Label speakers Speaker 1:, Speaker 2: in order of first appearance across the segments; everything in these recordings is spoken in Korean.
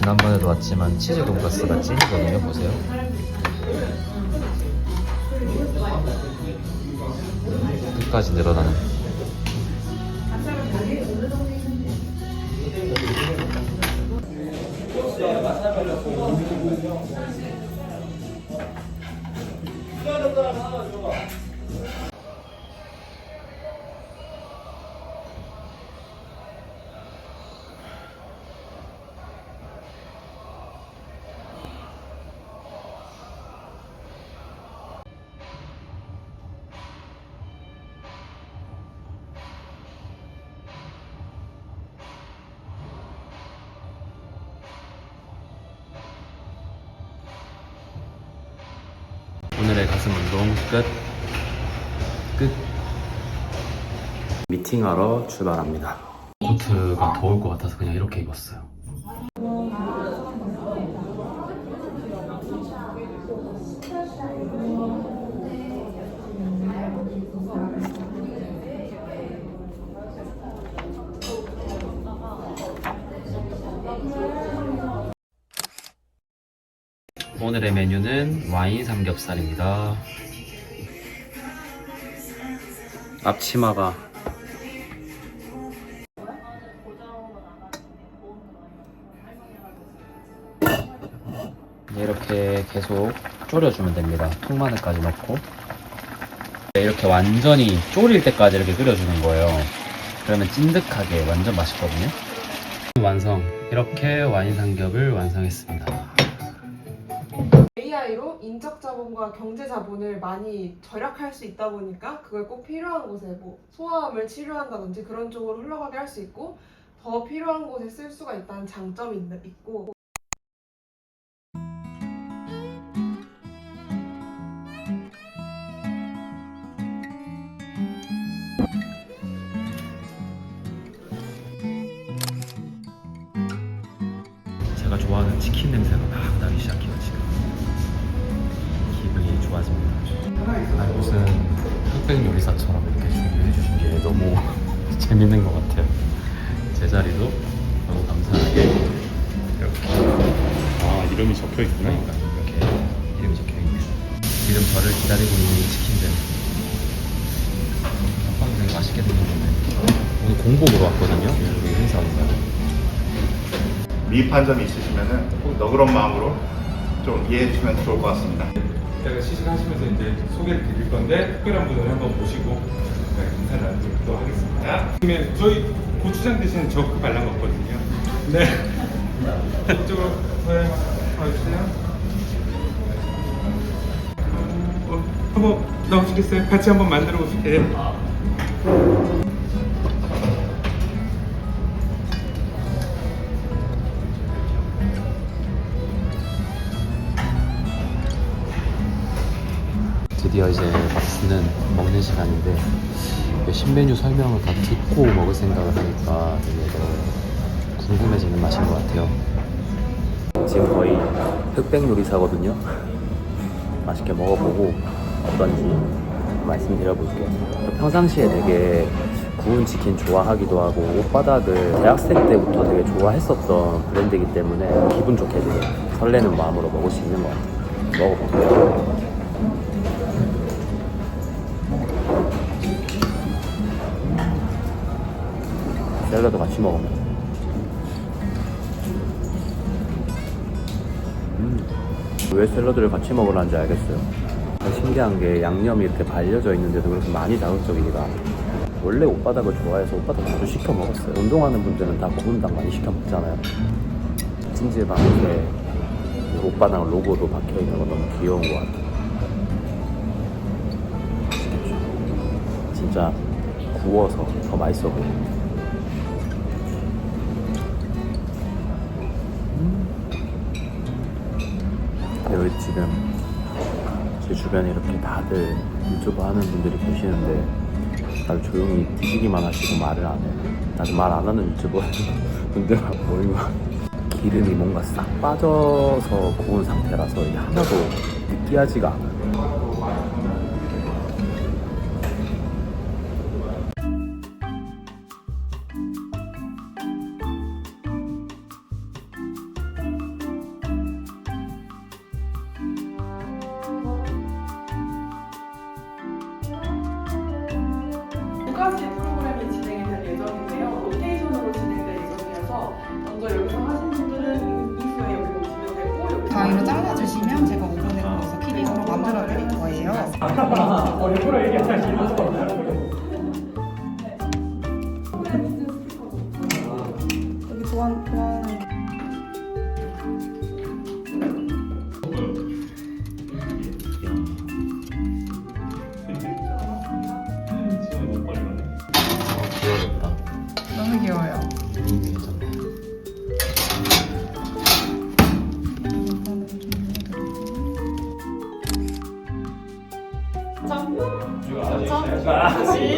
Speaker 1: 지난번에도 왔지만 치즈 돈가스가 찐이거든요. 보세요. 끝까지 늘어나는. 오늘의 가슴 운동 끝. 끝. 미팅하러 출발합니다. 코트가 더울 것 같아서 그냥 이렇게 입었어요. 오늘의 메뉴는 와인 삼겹살입니다. 앞치마가 이렇게 계속 졸여주면 됩니다. 통마늘까지 넣고 네, 이렇게 완전히 졸일 때까지 이렇게 끓여주는 거예요. 그러면 찐득하게 완전 맛있거든요. 완성. 이렇게 와인 삼겹을 완성했습니다.
Speaker 2: AI로 인적 자본과 경제 자본을 많이 절약할 수 있다 보니까 그걸 꼭 필요한 곳에 뭐 소아암을 치료한다든지 그런 쪽으로 흘러가게 할 수 있고 더 필요한 곳에 쓸 수가 있다는 장점이 있- 있고.
Speaker 1: 제가 좋아하는 치킨 냄새가 막 나기 시작해요 지금 기분이 좋아집니다. 아, 무슨 흑백 요리사처럼 이렇게 준비해 주신 게 너무 재밌는 것 같아요. 제 자리도 너무 감사하게 이렇게.
Speaker 3: 아 이름이 적혀 있구나.
Speaker 1: 그러니까 이렇게 이름이 적혀 있네요. 지금 저를 기다리고 있는 치킨들. 아빠는 되게 맛있게 생겼는데. 오늘 공복으로 왔거든요. 여기 행사 온다고
Speaker 4: 미흡한 점이 있으시면은 꼭 너그러운 마음으로 좀 이해해 주시면 좋을 것 같습니다.
Speaker 3: 이따가 시식하시면서 이제 소개를 드릴 건데 특별한 분을 한번 모시고 네, 인사를 나누도록 하겠습니다. 그러면 저희 고추장 대신 저 그 발란 거거든요. 네. 이쪽으로 와주세요. 어, 한번 나오시겠어요? 같이 한번 만들어 보실게요.
Speaker 1: 이제 박스는 먹는 시간인데 이 신메뉴 설명을 다 듣고 먹을 생각을 하니까 되게 더 궁금해지는 맛인 것 같아요. 지금 거의 흑백 요리사거든요. 맛있게 먹어보고 어떤지 말씀드려볼게요. 평상시에 되게 구운 치킨 좋아하기도 하고 옷바닥을 대학생 때부터 되게 좋아했었던 브랜드이기 때문에 기분 좋게 되게 설레는 마음으로 먹을 수 있는 것 같아요. 먹어볼게요. 샐러드 같이 먹으면. 음, 왜 샐러드를 같이 먹으라는지 알겠어요. 신기한 게 양념이 이렇게 발려져 있는데도 그렇게 많이 않아요 원래 옷바닥을 좋아해서 옷바닥 자주 시켜 먹었어요. 운동하는 분들은 다 구운 닭 많이 시켜 먹잖아요. 찜질방 이렇게 옷바닥 로고도 박혀있는 거 너무 귀여운 것 같아요. 진짜 구워서 더 맛있어 보여요 지금 제 주변에 이렇게 다들 유튜브 하는 분들이 계시는데 다들 조용히 드시기만 하시고 말을 안 해요. 나도 말 안 하는 유튜버 분들하고 모이면 기름이 뭔가 싹 빠져서 구운 상태라서 이게 하나도 느끼하지가 않아요.
Speaker 5: 가지 프로그램이 진행이 될 예정인데요. 로테이션으로 진행될 예정이어서 먼저 여기서 하신 분들은 이후에 여기로 진행되고 여기
Speaker 6: 가위로 잘라주시면 제가 오븐에 구워서 키링으로 만들어 드릴 거예요. 여기 좋아하는, 좋아하는
Speaker 1: 어,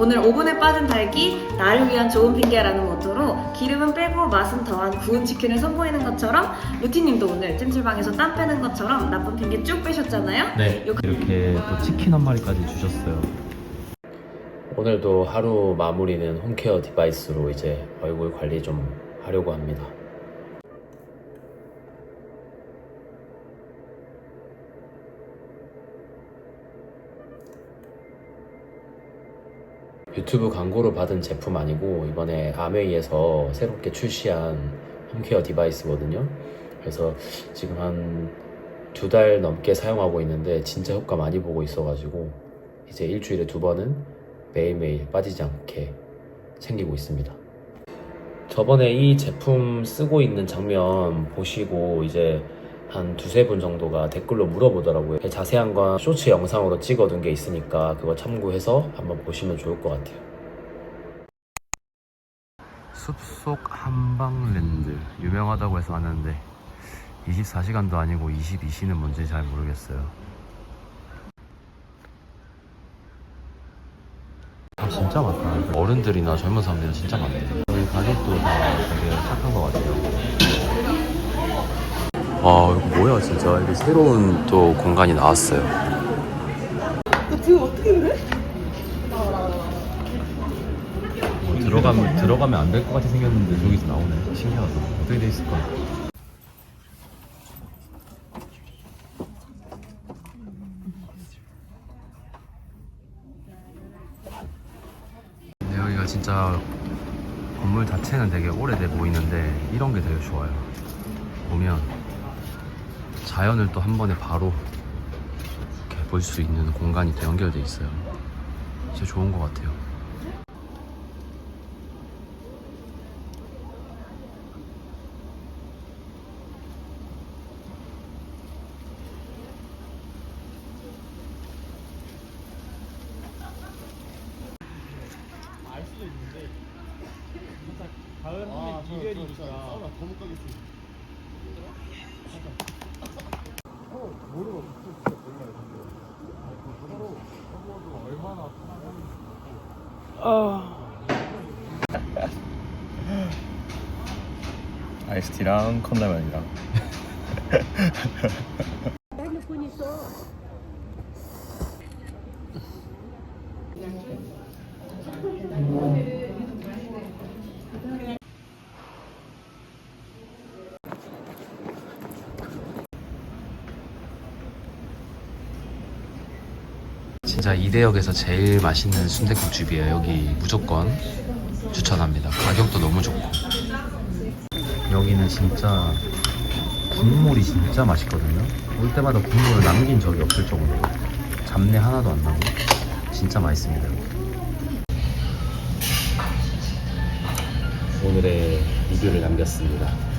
Speaker 7: 오늘 오븐에 빠진 닭이 나를 위한 좋은 핑계라는 모토로 기름은 빼고 맛은 더한 구운 치킨을 선보이는 것처럼 루티님도 오늘 찜질방에서 땀 빼는 것처럼 나쁜 핑계 쭉 빼셨잖아요?
Speaker 1: 네, 이렇게 또 치킨 한 마리까지 주셨어요. 오늘도 하루 마무리는 홈케어 디바이스로 이제 얼굴 관리 좀 하려고 합니다. 유튜브 광고로 받은 제품 아니고 이번에 아메이에서 새롭게 출시한 홈케어 디바이스거든요. 그래서 지금 한 두 달 넘게 사용하고 있는데 진짜 효과 많이 보고 있어가지고 이제 일주일에 두 번은 매일매일 빠지지 않게 챙기고 있습니다. 저번에 이 제품 쓰고 있는 장면 보시고 이제 한 두세 분 정도가 댓글로 물어보더라고요. 자세한 건 쇼츠 영상으로 찍어둔 게 있으니까 그거 참고해서 한번 보시면 좋을 것 같아요. 숲속 한방랜드 유명하다고 해서 왔는데 24시간도 아니고 22시는 뭔지 잘 모르겠어요. 아, 진짜 많다. 어른들이나 젊은 사람들이 진짜 많네. 여기 가격도 다 되게 착한 것 같아요. 아, 이거 뭐야, 진짜. 이게 새로운 또 공간이 나왔어요. 들어가면 들어가면 안 될 것 같이 생겼는데 저기서 나오네. 신기하다. 어떻게 돼 있을까? 근데 여기가 진짜 건물 자체는 되게 오래돼 보이는데 이런 게 되게 좋아요. 보면 자연을 또 한 번에 바로 이렇게 볼 수 있는 공간이 또 연결돼 있어요. 진짜 좋은 것 같아요.
Speaker 4: 아이스티랑 컵라면이랑.
Speaker 1: 진짜 이대역에서 제일 맛있는 순댓국집이에요. 여기 무조건 추천합니다. 가격도 너무 좋고. 여기는 진짜 국물이 진짜 맛있거든요. 올 때마다 국물을 남긴 적이 없을 정도로 잡내 하나도 안 나고 진짜 맛있습니다. 오늘의 리뷰를 남겼습니다.